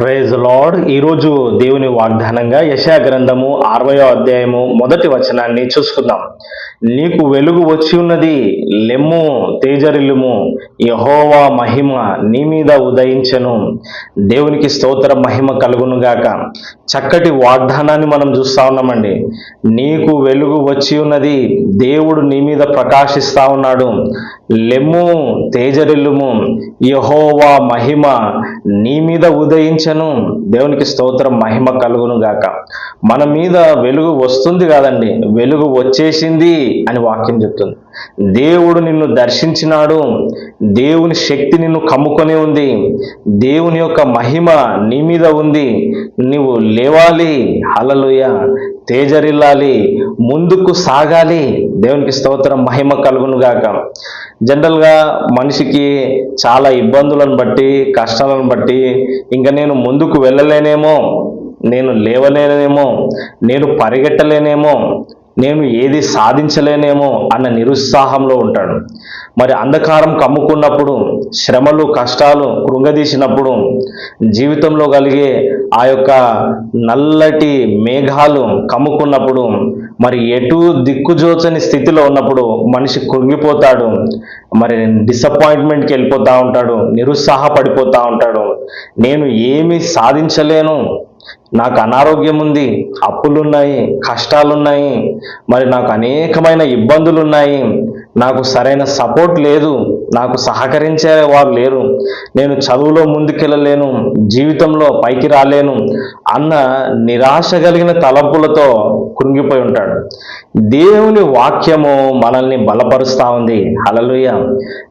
Praise lord ఈరోజు దేవుని వాగ్దానంగా యశా గ్రంథము అరవయో అధ్యాయము మొదటి వచనాన్ని చూసుకుందాం. నీకు వెలుగు వచ్చి ఉన్నది లెమ్ము తేజరిల్లుము యహోవా మహిమ నీ మీద ఉదయించను. దేవునికి స్తోత్ర మహిమ కలుగును గాక. చక్కటి వాగ్దానాన్ని మనం చూస్తా ఉన్నామండి. నీకు వెలుగు వచ్చి ఉన్నది దేవుడు నీ మీద ప్రకాశిస్తా ఉన్నాడు. లెమ్ము తేజరిల్లుము యహోవా మహిమ నీ మీద ఉదయించను. దేవునికి స్తోత్రం మహిమ కలుగును గాక మన మీద వెలుగు వస్తుంది కాదండి. వెలుగు వచ్చేసింది అని వాక్యం చెప్తుంది. దేవుడు నిన్ను దర్శించినాడు. దేవుని శక్తి నిన్ను కమ్ముకొని ఉంది. దేవుని యొక్క మహిమ నీ మీద ఉంది. నీవు లేవాలి. అలలుయ తేజరిల్లాలి. ముందుకు సాగాలి. దేవునికి స్తోత్రం. మహిమ కలుగును గాక. జనరల్గా మనిషికి చాలా ఇబ్బందులను బట్టి కష్టాలను బట్టి ఇంకా నేను ముందుకు వెళ్ళలేనేమో నేను లేవలేనేమో నేను పరిగెట్టలేనేమో నేను ఏది సాధించలేనేమో అన్న నిరుత్సాహంలో ఉంటాడు. మరి అంధకారం కమ్ముకున్నప్పుడు శ్రమలు కష్టాలు కృంగదీసినప్పుడు జీవితంలో కలిగే ఆ యొక్క నల్లటి మేఘాలు కమ్ముకున్నప్పుడు మరి ఎటు దిక్కుజోచని స్థితిలో ఉన్నప్పుడు మనిషి కృంగిపోతాడు. మరి డిసప్పాయింట్మెంట్కి వెళ్ళిపోతూ ఉంటాడు నిరుత్సాహపడిపోతూ ఉంటాడు. నేను ఏమి సాధించలేను. నాకు అనారోగ్యం ఉంది అప్పులున్నాయి కష్టాలున్నాయి మరి నాకు అనేకమైన ఇబ్బందులు ఉన్నాయి నాకు సరైన సపోర్ట్ లేదు నాకు సహకరించే వారు లేరు నేను చదువులో ముందుకెళ్ళలేను జీవితంలో పైకి రాలేను అన్న నిరాశ కలిగిన తలంపులతో కృంగిపోయి ఉంటాడు. దేవుని వాక్యము మనల్ని బలపరుస్తా ఉంది. అలలుయ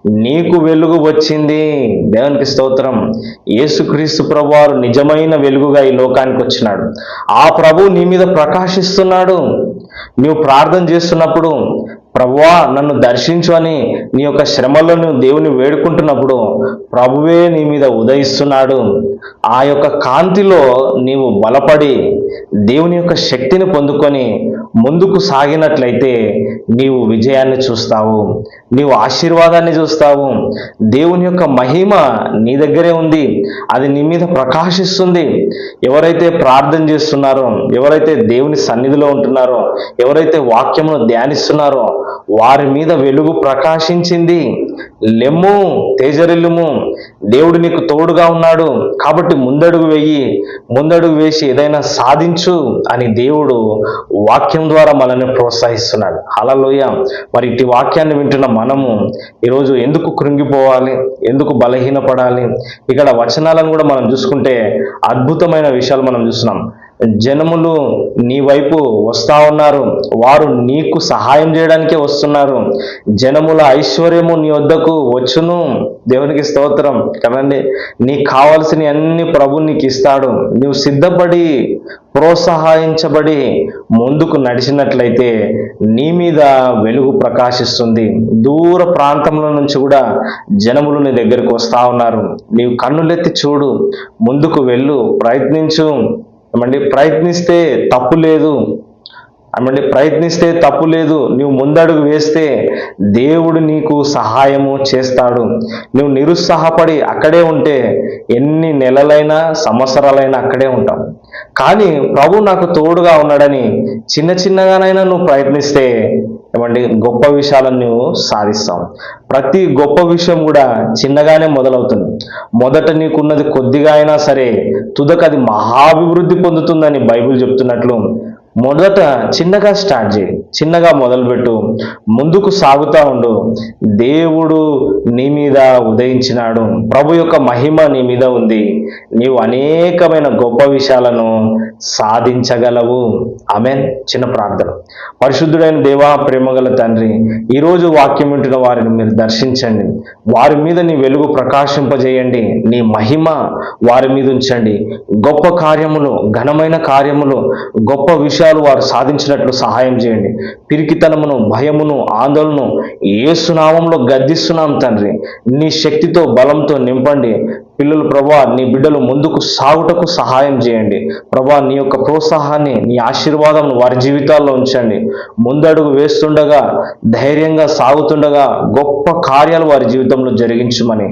నీకు వెలుగు వచ్చింది. దేవునికి స్తోత్రం. యేసుక్రీస్తు ప్రభువారు నిజమైన వెలుగుగా ఈ లోకానికి వచ్చినాడు. ఆ ప్రభు నీ మీద ప్రకాశిస్తున్నాడు. నువ్వు ప్రార్థన చేస్తున్నప్పుడు ప్రభువా నన్ను దర్శించు అని నీ యొక్క శ్రమలో నువ్వు దేవుని వేడుకుంటున్నప్పుడు ప్రభువే నీ మీద ఉదయిస్తున్నాడు. ఆ యొక్క కాంతిలో నీవు బలపడి దేవుని యొక్క శక్తిని పొందుకొని ముందుకు సాగినట్లయితే నీవు విజయాన్ని చూస్తావు. నీవు ఆశీర్వాదాన్ని చూస్తావు. దేవుని యొక్క మహిమ నీ దగ్గరే ఉంది. అది నీ మీద ప్రకాశిస్తుంది. ఎవరైతే ప్రార్థన చేస్తున్నారో ఎవరైతే దేవుని సన్నిధిలో ఉంటున్నారో ఎవరైతే వాక్యమును ధ్యానిస్తున్నారో వారి మీద వెలుగు ప్రకాశించింది. లెమ్ము తేజరిల్లుము. దేవుడు నీకు తోడుగా ఉన్నాడు. కాబట్టి ముందడుగు వెయ్యి ముందడుగు వేసి ఏదైనా సాధించు అని దేవుడు వాక్యం ద్వారా మనల్ని ప్రోత్సహిస్తున్నాడు. అలలోయ మరి ఇటు వాక్యాన్ని వింటున్న మనము ఈరోజు ఎందుకు కృంగిపోవాలి? ఎందుకు బలహీనపడాలి? ఇక్కడ వచనాలను కూడా మనం చూసుకుంటే అద్భుతమైన విషయాలు మనం చూస్తున్నాం. జనములు నీ వైపు వస్తా ఉన్నారు. వారు నీకు సహాయం చేయడానికే వస్తున్నారు. జనముల ఐశ్వర్యము నీ వద్దకు వచ్చును. దేవునికి స్తోత్రం. కదండి? నీకు కావాల్సిన అన్ని ప్రభు నీకు ఇస్తాడు. నీవు సిద్ధపడి ప్రోత్సహించబడి ముందుకు నడిచినట్లయితే నీ మీద వెలుగు ప్రకాశిస్తుంది. దూర ప్రాంతంలో నుంచి కూడా జనములు నీ దగ్గరికి వస్తా ఉన్నారు. నీవు కన్నులెత్తి చూడు. ముందుకు వెళ్ళు. ప్రయత్నించు. ఏమండి? ప్రయత్నిస్తే తప్పు లేదు. ఏమండి ప్రయత్నిస్తే తప్పు లేదు. నువ్వు ముందడుగు వేస్తే దేవుడు నీకు సహాయము చేస్తాడు. నువ్వు నిరుత్సాహపడి అక్కడే ఉంటే ఎన్ని నెలలైనా సంవత్సరాలైనా అక్కడే ఉంటావు. కానీ ప్రభు నాకు తోడుగా ఉన్నాడని చిన్న చిన్నగానైనా నువ్వు ప్రయత్నిస్తే ఏమండి గొప్ప విషయాలను నువ్వు సాధిస్తావు. ప్రతి గొప్ప విషయం కూడా చిన్నగానే మొదలవుతుంది. మొదట నీకున్నది కొద్దిగా అయినా సరే తుదకు అది మహాభివృద్ధి పొందుతుందని బైబిల్ చెప్తున్నట్లు మొదట చిన్నగా స్టార్ట్ చేయి. చిన్నగా మొదలుపెట్టు. ముందుకు సాగుతూ ఉండు. దేవుడు నీ మీద ఉదయించినాడు. ప్రభు యొక్క మహిమ నీ మీద ఉంది. నీవు అనేకమైన గొప్ప విషయాలను సాధించగలవు. అమెన్ చిన్న ప్రార్థన. పరిశుద్ధుడైన దేవా ప్రేమగల తండ్రి ఈరోజు వాక్యం వింటున్న వారిని మీరు దర్శించండి. వారి మీద నీ వెలుగు ప్రకాశింపజేయండి. నీ మహిమ వారి మీద ఉంచండి. గొప్ప కార్యములు ఘనమైన కార్యములు గొప్ప విషయాలు జీవితాలు వారు సాధించినట్లు సహాయం చేయండి. పిరికితనమును భయమును ఆందోళనను ఏసునామంలో గద్దిస్తున్నాం తండ్రి. నీ శక్తితో బలంతో నింపండి. పిల్లలు ప్రభా నీ బిడ్డలు ముందుకు సాగుటకు సహాయం చేయండి. ప్రభా నీ యొక్క ప్రోత్సాహాన్ని నీ ఆశీర్వాదం వారి జీవితాల్లో ఉంచండి. ముందడుగు వేస్తుండగా ధైర్యంగా సాగుతుండగా గొప్ప కార్యాలు వారి జీవితంలో జరిగించమని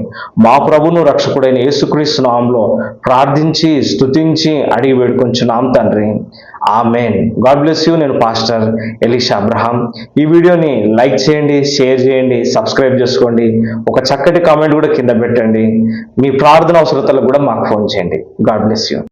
మా ప్రభును రక్షకుడైన యేసుక్రీస్తు నామంలో ప్రార్థించి స్తుతించి అడిగి వేడుకొంచున్నాం తండ్రి. ఆమెన్ గాడ్ బ్లెస్ యూ నేను పాస్టర్ ఎలీషా అబ్రహాం ఈ వీడియోని లైక్ చేయండి షేర్ చేయండి సబ్స్క్రైబ్ చేసుకోండి. ఒక చక్కటి కామెంట్ కూడా కింద పెట్టండి. మీ ప్రార్థన అవసరతలు కూడా మాకు ఫోన్ చేయండి. God bless you